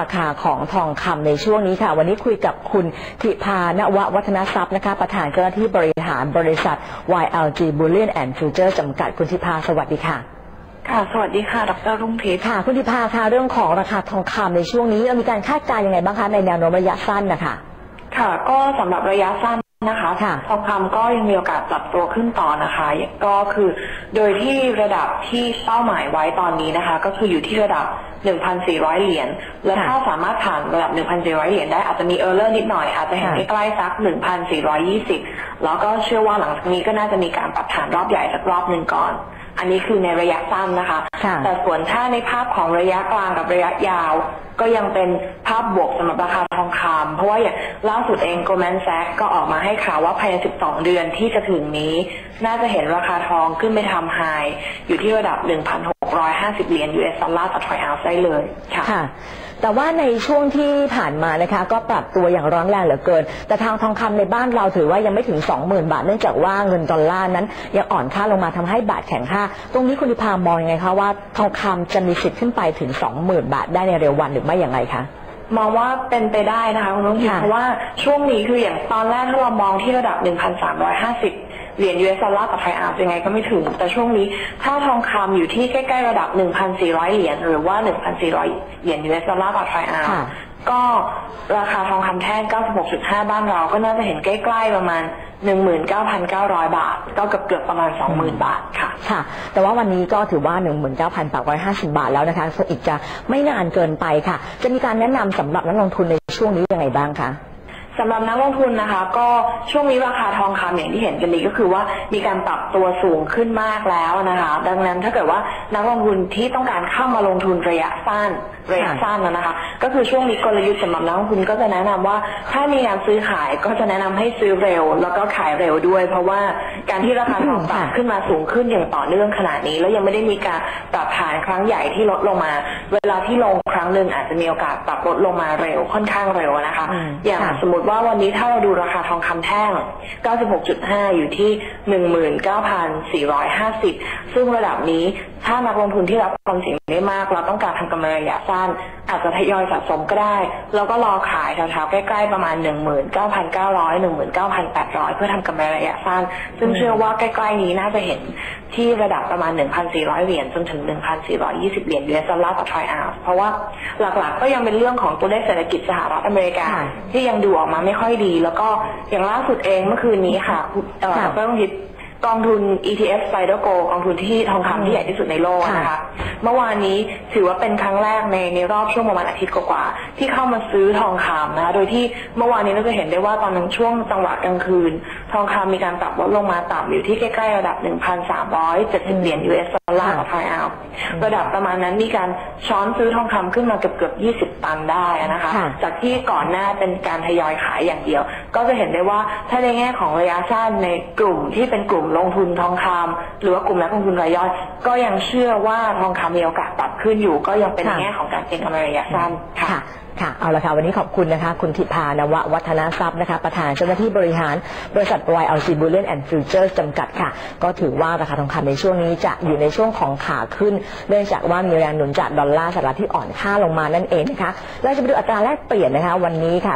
ราคาของทองคำในช่วงนี้ค่ะ วันนี้คุยกับคุณธิพานววัฒนทรัพย์นะคะ ประธานเจ้าหน้าที่บริหารบริษัท YLG Bullion and Future จำกัดคุณธิพาสวัสดีค่ะ ค่ะ สวัสดีค่ะดรรุ่งทิพย์ค่ะ คุณธิพาคะเรื่องของราคาทองคำในช่วงนี้เรามีการคาดการณ์ยังไงบ้างคะในแนวโน้มระยะสั้นนะคะค่ะ ก็สำหรับระยะสั้นนะคะค่ะทองคำก็ยังมีโอกาสปรับตัวขึ้นต่อนะคะ ก็คือโดยที่ระดับที่เป้าหมายไว้ตอนนี้นะคะ ก็คืออยู่ที่ระดับ 1,400 เหรียญ และค่ะถ้าสามารถผ่านระดับ 1,400 เหรียญได้อาจจะมีเออร์เลอร์นิดหน่อย อาจจะเห็นค่ะใกล้ๆสัก 1,420 แล้วก็เชื่อว่าหลังจากนี้ก็น่าจะมีการปรับฐานรอบใหญ่สักรอบหนึ่งก่อน อันนี้คือในระยะสั้นนะคะค่ะแต่ส่วนถ้าในภาพของระยะกลางกับระยะยาว ก็ยังเป็นภาพบวกสำหรับราคาทองคำเพราะว่าอย่างล่าสุดเอง Goldman Sachs ก็ออกมาให้ข่าวว่าภายใน 12 เดือนที่จะถึงนี้ น่าจะเห็นราคาทองขึ้นไปทำไฮอยู่ที่ระดับ 1,650 เหรียญ US ดอลลาร์ต่อทรอยออนซ์ได้เลยค่ะค่ะ แต่ว่าในช่วงที่ผ่านมานะคะ ก็ปรับตัวอย่างร้อนแรงเหลือเกิน แต่ทางทองคำในบ้านเราถือว่ายังไม่ถึง 20,000 บาท เนื่องจากว่าเงินดอลลาร์นั้น ยังอ่อนค่าลงมาทำให้บาทแข็งค่า ตรงนี้คุณธิพามองยังไงคะว่าทองคำจะมีสิทธิ์ขึ้นไปถึง 20,000 บาทได้ในเร็ววันหรือไม่อย่างไรคะ มองว่าเป็นไปได้นะคะคุณลุงทิพย์ค่ะ เพราะว่าช่วงนี้คืออย่างตอนแรกถ้าเรามองที่ระดับ 1,350 เหรียญ US ดอลลาร์ต่อไทยออนซ์ยังไงก็ไม่ถึง แต่ช่วงนี้ถ้าทองคำอยู่ที่ใกล้ๆระดับ 1,400 เหรียญหรือว่า 1,400 เหรียญ US ดอลลาร์ต่อไทยออนซ์ค่ะก็ราคาทองคำแท่ง 96.5 บ้านเราก็น่าจะเห็นใกล้ๆประมาณ 19,900 บาท ก็เกือบๆประมาณ 20,000 บาทค่ะ ค่ะ แต่ว่าวันนี้ก็ถือว่า 19,850 บาทแล้วนะคะอีกจะไม่นานเกินไปค่ะ จะมีการแนะนำสำหรับนักลงทุนในช่วงนี้ยังไงบ้างคะ สำหรับนักลงทุนนะคะ ก็ช่วงนี้ราคาทองคำอย่างที่เห็นกันดีก็คือว่ามีการปรับตัวสูงขึ้นมากแล้วนะคะ ดังนั้นถ้าเกิดว่านักลงทุนที่ต้องการเข้ามาลงทุนระยะสั้นระยะสั้นนะนะคะ ก็คือช่วงนี้กลยุทธ์สำหรับนักลงทุนก็จะแนะนำว่าถ้ามีการซื้อขายก็จะแนะนำให้ซื้อเร็ว แล้วก็ขายเร็วด้วย เพราะว่าการที่ราคาทองปรับค่ะขึ้นมาสูงขึ้นอย่างต่อเนื่องขนาดนี้ แล้วยังไม่ได้มีการปรับฐานครั้งใหญ่ที่ลดลงมา เวลาที่ลงครั้งหนึ่งอาจจะมีโอกาสปรับลดลงมาเร็วค่อนข้างเร็วนะคะอืมอย่างค่ะสมมติว่าวันนี้ถ้าเราดูราคาทองคำแท่ง 96.5 อยู่ที่ 19,450 ซึ่งระดับนี้ถ้านักลงทุนที่รับความเสี่ยงได้มาก เราต้องการทำกำไรระยะสั้น อาจจะทยอยสะสมก็ได้ แล้วก็รอขายแถวๆใกล้ๆประมาณ 19,900 19,800 เพื่อทำกำไรระยะสั้น ซึ่งเชื่อว่าใกล้ๆนี้น่าจะเห็นที่ระดับประมาณ 1,400 เหรียญจนถึง 1,420 เหรียญ US ดอลลาร์ต่อทรอยออนซ์เพราะว่าหลักๆก็ยังเป็นเรื่องของตัวเลขเศรษฐกิจสหรัฐอเมริกาค่ะที่ยังดูออกมาไม่ค่อยดี แล้วก็อย่างล่าสุดเองเมื่อคืนนี้ค่ะเอ่อค่ะดรต้องคิด กองทุน ETF Spider Go กองทุนที่ทองคำที่ใหญ่ที่สุดในโลกนะคะค่ะเมื่อวานนี้ถือว่าเป็นครั้งแรกในในรอบช่วงประมาณอาทิตย์กว่าๆที่เข้ามาซื้อทองคำนะคะ โดยที่เมื่อวานนี้เราจะเห็นได้ว่าตอนนั้นช่วงจังหวะกลางคืน ทองคำมีการปรับลดลงมาต่ำอยู่ที่ใกล้ๆระดับ 1,370 เหรียญ US ดอลลาร์ต่อทรอยออนซ์ระดับประมาณนั้นมีการช้อนซื้อทองคำขึ้นมาเกือบเกือบๆ20 ตันได้นะคะค่ะจากที่ก่อนหน้าเป็นการทยอยขายอย่างเดียว ก็จะเห็นได้ว่าถ้าในแง่ของระยะสั้นในกลุ่มที่เป็นกลุ่มลงทุนทองคำหรือว่ากลุ่มนักลงทุนรายย่อยก็ยังเชื่อว่าทองคำมีโอกาสปรับขึ้นอยู่ ก็ยังเป็นแง่ของการเก็งกำไรระยะสั้นค่ะค่ะเอาละค่ะวันนี้ขอบคุณนะคะ คุณธิพานววัฒนทรัพย์นะคะ ประธานเจ้าหน้าที่บริหารบริษัท YLC Bullion and Futures จำกัดค่ะ ก็ถือว่าราคาทองคำในช่วงนี้จะอยู่ในช่วงของขาขึ้น เนื่องจากว่ามีแรงหนุนจากดอลลาร์สหรัฐที่อ่อนค่าลงมานั่นเองนะคะเราจะไปดูอัตราแลกเปลี่ยนนะคะ วันนี้ค่ะ